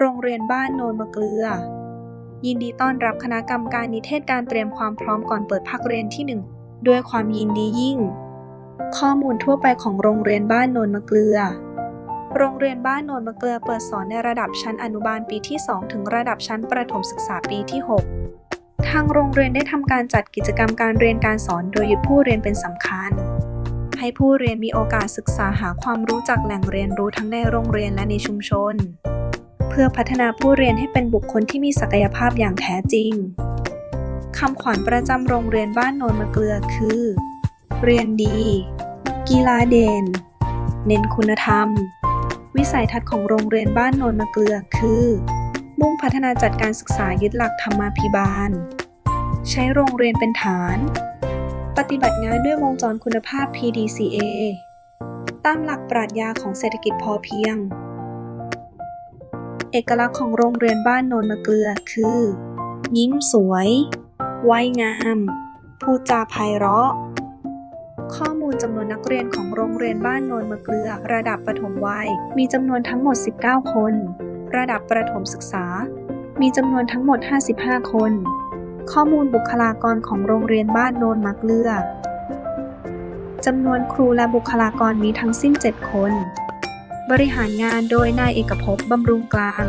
โรงเรียนบ้านโนนมะเกลือ ยินดีต้อนรับคณะกรรมการนิเทศการเตรียมความพร้อมก่อนเปิดภาคเรียนที่ 1 ด้วยความยินดียิ่ง ข้อมูลทั่วไปของโรงเรียนบ้านโนนมะเกลือ โรงเรียนบ้านโนนมะเกลือเปิดสอนในระดับชั้นอนุบาลปีที่ 2 ถึงระดับชั้นประถมศึกษาปีที่ 6 ทางโรงเรียนได้ทำการจัดกิจกรรมการเรียนการสอนโดยยึดผู้เรียนเป็นสำคัญให้ผู้เรียนมีโอกาสศึกษาหาความรู้จากแหล่งเรียนรู้ทั้งในโรงเรียนและในชุมชน พื่อพัฒนาผู้เรียนให้เป็นบุคคลที่มีศักยภาพอย่างแท้จริงคำขวัญประจำโรงเรียนบ้านโนนมะเกลือคือ เรียนดี กีฬาเด่น เน้นคุณธรรม วิสัยทัศน์ของโรงเรียนบ้านโนนมะเกลือคือ มุ่งพัฒนาจัดการศึกษายึดหลักธรรมาภิบาล ใช้โรงเรียนเป็นฐาน ปฏิบัติงานด้วยวงจรคุณภาพ PDCA ตามหลักปรัชญาของเศรษฐกิจพอเพียง อกลักษณ์ของโรงเรียนบ้านโนนมะเกลือคือ ยิ้มสวยวัยงาม พูดจาไพเราะ ข้อมูลจำนวนนักเรียนของโรงเรียนบ้านโนนมะเกลือ ระดับประถมวัย มีจำนวนทั้งหมด 19 คน ระดับประถมศึกษา มีจำนวนทั้งหมด 55 คน ข้อมูลบุคลากรของโรงเรียนบ้านโนนมะเกลือจำนวนครูและบุคลากรมีทั้งสิ้น 7 คน บริหารงานโดยนายเอกภพบำรุงกลาง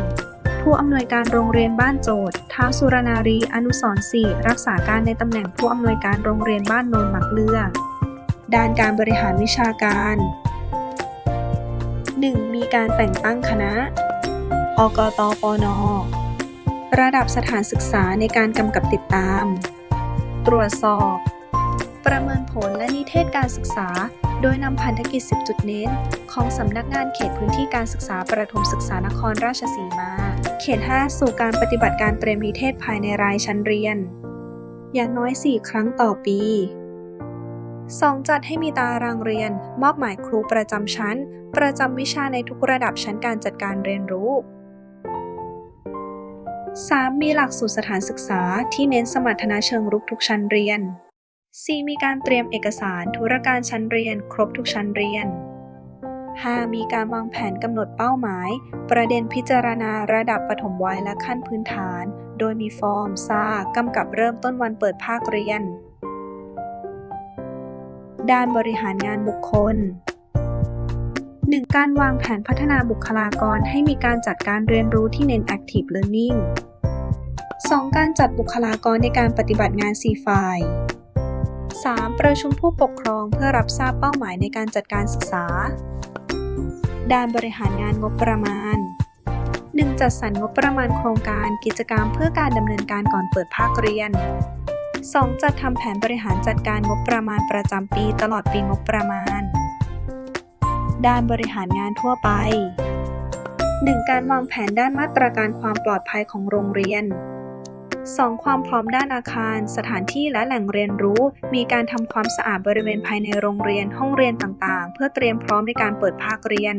ผู้อำนวยการโรงเรียนบ้านโจทย์ท้าวสุรนารีอนุสรณ์ศรีรักษาการในตำแหน่งผู้อำนวยการโรงเรียนบ้านโนนมักเลือด้านการบริหารวิชาการ 1. มีการแต่งตั้งคณะ อกตปน ระดับสถานศึกษาในการกำกับติดตาม ตรวจสอบ ประเมินผลและนิเทศการศึกษา โดยนำพันธกิจ 10 จุดเน้น ของสำนักงานเขตพื้นที่การศึกษาประถมศึกษานครราชสีมา เขต 5 สู่การปฏิบัติการเตรียมนิเทศภายในรายชั้นเรียน อย่างน้อย 4 ครั้งต่อปี 2. จัดให้มีตารางเรียน มอบหมายครูประจำชั้น ประจำวิชาในทุกระดับชั้นการจัดการเรียนรู้ 3. มีหลักสูตรสถานศึกษาที่เน้นสมรรถนะเชิงรุกทุกชั้นเรียน 4. มีการเตรียมเอกสารธุรการชั้นเรียน ครบทุกชั้นเรียน 5. มีการวางแผนกำหนดเป้าหมาย ประเด็นพิจารณาระดับปฐมวัยและขั้นพื้นฐาน โดยมีฟอร์มซากำกับเริ่มต้นวันเปิดภาคเรียน ด้านบริหารงานบุคคล 1. การวางแผนพัฒนาบุคลากรให้มีการจัดการเรียนรู้ที่เน้น Active Learning 2. การจัดบุคลากรในการปฏิบัติงาน4ฝ่าย 3. ประชุมผู้ปกครองเพื่อรับทราบเป้าหมายในการจัดการศึกษา ด้านบริหารงานงบประมาณ 1. จัดสรรงบประมาณโครงการกิจกรรมเพื่อการดำเนินการก่อนเปิดภาคเรียน 2. จัดทำแผนบริหารจัดการงบประมาณประจำปีตลอดปีงบประมาณ ด้านบริหารงานทั่วไป 1. การวางแผนด้านมาตรการความปลอดภัยของโรงเรียน 2. ความพร้อมด้านอาคาร สถานที่และแหล่งเรียนรู้ มีการทำความสะอาดบริเวณภายในโรงเรียนห้องเรียนต่างๆ เพื่อเตรียมพร้อมในการเปิดภาคเรียน